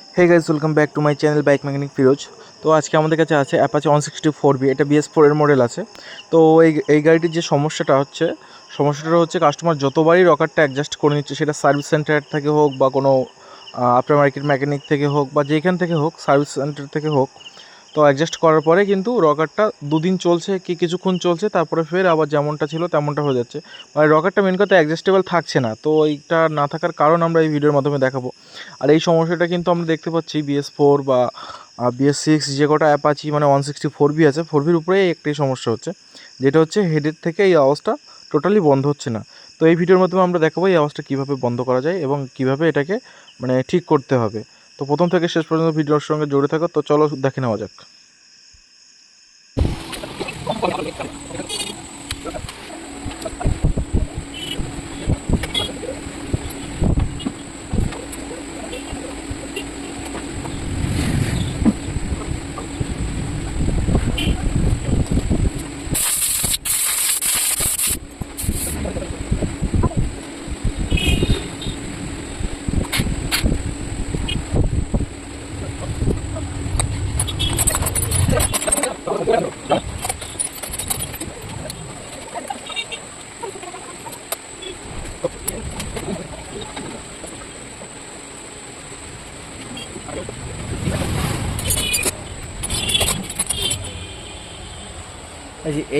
Hey guys welcome back to my channel bike mechanic Firoz তো আজকে আমাদের কাছে আছে Apache one sixty four B এটা বিএস ফোরের মডেল আছে। তো এই এই গাড়িটির যে সমস্যাটা হচ্ছে সমস্যাটা হচ্ছে কাস্টমার যতবারই রকারটা অ্যাডজাস্ট করে নিচ্ছে, সেটা সার্ভিস সেন্টার থেকে হোক বা কোনো আপনার মার্কেট মেকানিক থেকে হোক বা যেখান থেকে হোক সার্ভিস সেন্টার থেকে হোক তো অ্যাডজাস্ট করার পরে কিন্তু রকারটা দুদিন চলছে, কি কিছুক্ষণ চলছে, তারপরে ফের আবার যেমনটা ছিল তেমনটা হয়ে যাচ্ছে। মানে রকারটা মেন কথা অ্যাডজাস্টেবল থাকছে না, তো এইটা না থাকার কারণ আমরা এই ভিডিওর মাধ্যমে দেখাবো। আর এই সমস্যাটা কিন্তু আমরা দেখতে পাচ্ছি বিএস ফোর বা বিএস সিক্স যে কটা অ্যাপ আছে মানে ওয়ান সিক্সটি ফোর বি আছে ফোর বির উপরেই একটাই সমস্যা হচ্ছে। যেটা হচ্ছে হেডের থেকে এই আওয়াজটা টোটালি বন্ধ হচ্ছে না। তো এই ভিডিওর মাধ্যমে আমরা দেখাবো এই আওয়াজটা কীভাবে বন্ধ করা যায় এবং কীভাবে এটাকে মানে ঠিক করতে হবে। তো প্রথম থেকে শেষ পর্যন্ত ভিডিওর সঙ্গে জুড়ে থাকো তো চলো দেখে নেওয়া যাক।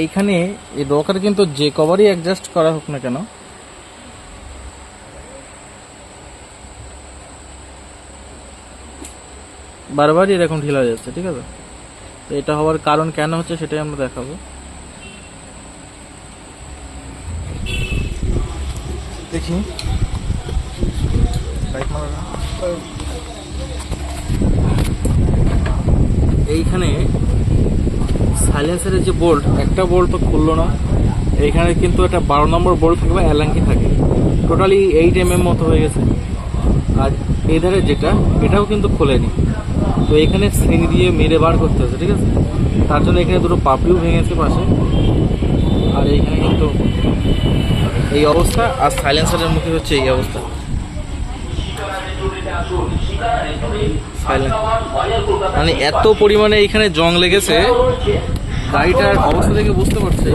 এইখানে এই রকার কিন্তু যে কভারই অ্যাডজাস্ট করা হোক না কেন। বারবারই এরকম ঢিলা হয়ে যাচ্ছে, ঠিক আছে? তো এটা হওয়ার কারণ কেন হচ্ছে সেটাই আমরা দেখাবো। দেখি। এইখানে সাইলেন্সারের যে বোল্ট, একটা বোল্ট তো খুললো না। এইখানে কিন্তু একটা বারো নম্বর বোল্ট থাকবে অ্যালাঙ্কি থাকে। টোটালি এইট এম এম মতো হয়ে গেছে। আর এই ধারে যেটা, এটাও কিন্তু খোলেনি। তো এখানে শ্রেণি দিয়ে মেরে বার করতে হচ্ছে ঠিক আছে? তার জন্য এখানে দুটো পাপড়িও ভেঙেছে পাশে। আর এইখানে কিন্তু এই অবস্থা, আর সাইলেন্সারের মুখে হচ্ছে এই অবস্থা। মানে এত পরিমাণে এইখানে জং লেগেছে গাড়িটার অবস্থা দেখে বুঝতে পারছে।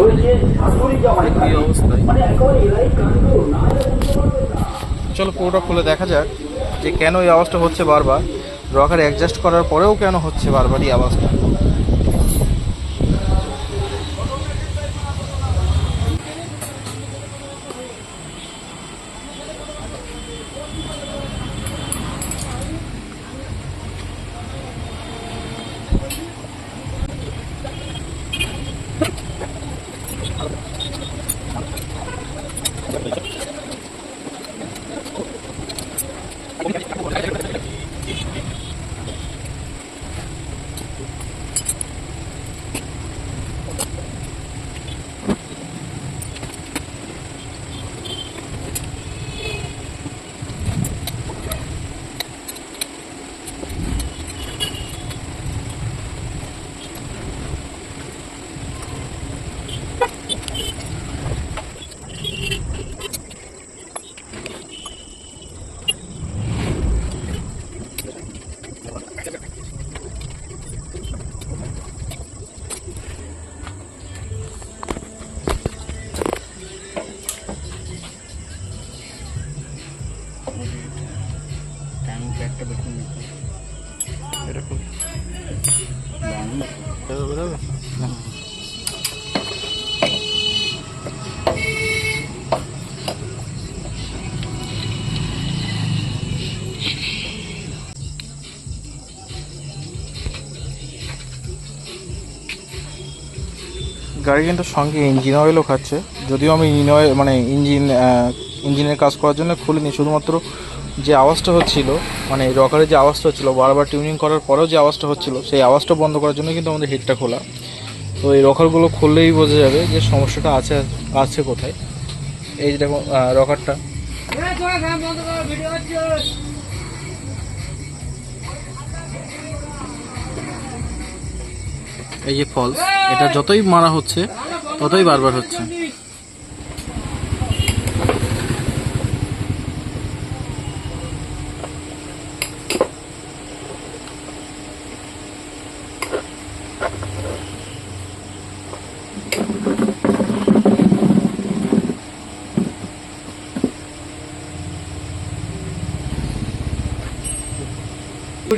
চলো পুরোটা খুলে দেখা যাক যে কেন এই আওয়াজটা হচ্ছে বারবার। রকার অ্যাডজাস্ট করার পরেও কেন হচ্ছে এরকম বেরোবে? গাড়ি কিন্তু সঙ্গে ইঞ্জিন অয়েলও খাচ্ছে। যদিও আমি ইঞ্জিন অয়েল মানে ইঞ্জিন ইঞ্জিনের কাজ করার জন্য খুলিনি শুধুমাত্র যে আওয়াজটা হচ্ছিল মানে রকারের যে আওয়াজটা হচ্ছিল, বারবার টিউনিং করার পরেও যে আওয়াজটা হচ্ছিল, সেই আওয়াজটা বন্ধ করার জন্য কিন্তু আমাদের হেডটা খোলা। তো এই রকারগুলো খুললেই বোঝা যাবে যে সমস্যাটা আছে আছে কোথায়। এই যে দেখো রকারটা এই যে ফলস এটা যতই মারা হচ্ছে, ততই বারবার হচ্ছে।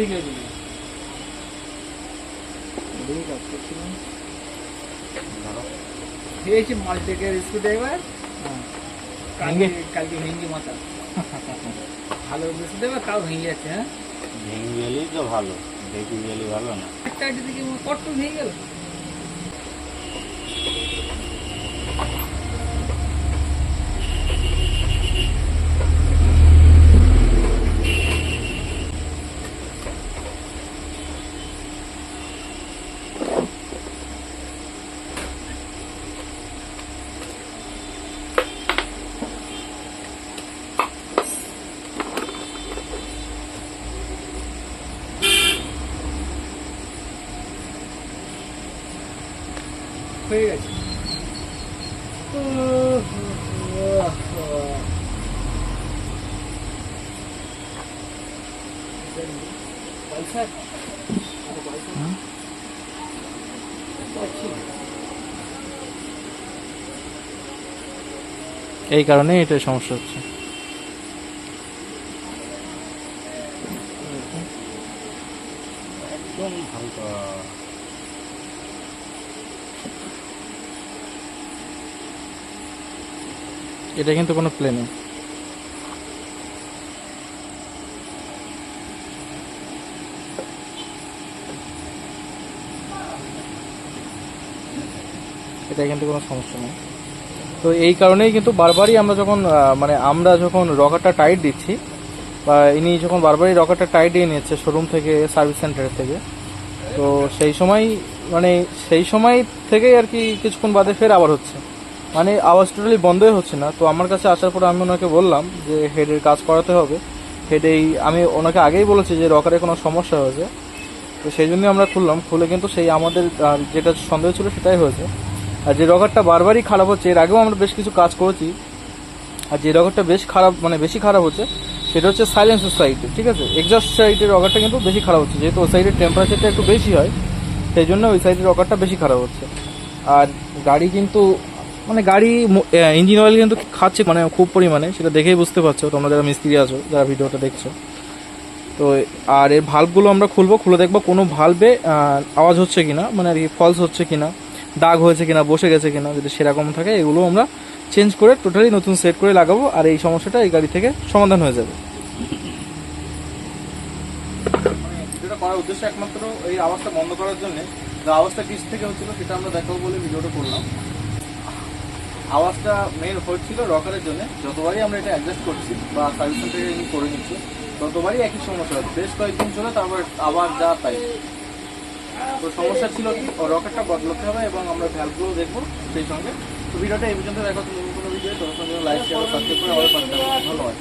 কুড়ি আছে কাজ করছি খেয়েছি মালটেকের স্কুটি ড্রাইভার কালকে কালকে ভেঙ্গি মাথা ভালো বিস্কুট এবার তাও ভেঙে যাচ্ছে হ্যাঁ ভেঙে গেলেই তো ভালো ভেঙে গেলে ভালো না একটা একটা দিকে কত ভেঙে গেল হয়ে গেছে। এই কারণে এটা সমস্যা হচ্ছে এটা কিন্তু কোনো প্লে নেই এটা কিন্তু কোনো সমস্যা নেই। তো এই কারণেই কিন্তু বারবারই আমরা যখন মানে আমরা যখন রকারটা টাইট দিচ্ছি, বা ইনি যখন বারবারই রকারটা টাইট দিয়ে নিচ্ছে শোরুম থেকে সার্ভিস সেন্টারের থেকে, তো সেই সময় মানে সেই সময় থেকেই আর কি কিছুক্ষণ বাদে ফের আবার হচ্ছে। মানে আওয়াজ টোটালি বন্ধই হচ্ছে না। তো আমার কাছে আসার পরে আমি ওনাকে বললাম যে হেডের কাজ করাতে হবে। হেডেই আমি ওনাকে আগেই বলেছি যে রকারে কোনো সমস্যা হয়েছে। তো সেই জন্যই আমরা খুললাম। খুলে কিন্তু সেই আমাদের যেটা সন্দেহ ছিল সেটাই হয়েছে। আর যে রকারটা বারবারই খারাপ হচ্ছে, এর আগেও আমরা বেশ কিছু কাজ করেছি। আর যে রকারটা বেশ খারাপ মানে বেশি খারাপ হচ্ছে, সেটা হচ্ছে সাইলেন্সের সাইডে ঠিক আছে? এক্সস্ট সাইডের রকারটা কিন্তু বেশি খারাপ হচ্ছে। যেহেতু ওই সাইডের টেম্পারেচারটা একটু বেশি হয়, সেই জন্য ওই সাইডের রকারটা বেশি খারাপ হচ্ছে। আর গাড়ি কিন্তু মানে গাড়ি ইঞ্জিন অয়েল কিন্তু খাচ্ছে মানে খুব পরিমাণে, সেটা দেখেই বুঝতে পারছ। তোমরা যারা মিস্ত্রি আছো, যারা ভিডিওটা দেখছ। তো, আর এর ভাল্বগুলো আমরা খুলবো, খুলে দেখব কোনো ভাল্বে আওয়াজ হচ্ছে কিনা মানে আর কি ফলস হচ্ছে কিনা, দাগ হয়েছে কিনা, বসে গেছে কিনা, যদি সেরকম থাকে, এগুলো আমরা চেঞ্জ করে টোটালি নতুন সেট করে লাগাবো, আর এই সমস্যাটা এই গাড়ি থেকে সমাধান হয়ে যাবে। ভিডিওটা করার উদ্দেশ্য একমাত্র এই আওয়াজটা বন্ধ করার জন্য, যে আওয়াজটা কিস থেকে হচ্ছিল, সেটা আমরা দেখাবো বলে ভিডিওটা করলাম। আওয়াজটা মেন হচ্ছিল রকারের জন্য। যতবারই আমরা এটা অ্যাডজাস্ট করছি বা সার্ভিস সেন্টারে করে নিচ্ছি, ততবারই একই সমস্যা হচ্ছে। বেশ কয়েকদিন চলে তারপর আবার যা তাই। তো সমস্যা ছিল কি রকেটটা বদলাতে হবে এবং আমরা ভ্যালগুলো দেখব সেই সঙ্গে। তো ভিডিওটা এই পর্যন্ত, দেখো তুমি কোনো ভিডিও সঙ্গে লাইক শেয়ার সাবস্ক্রাইব করে আমাদের পাশে ধন্যবাদ।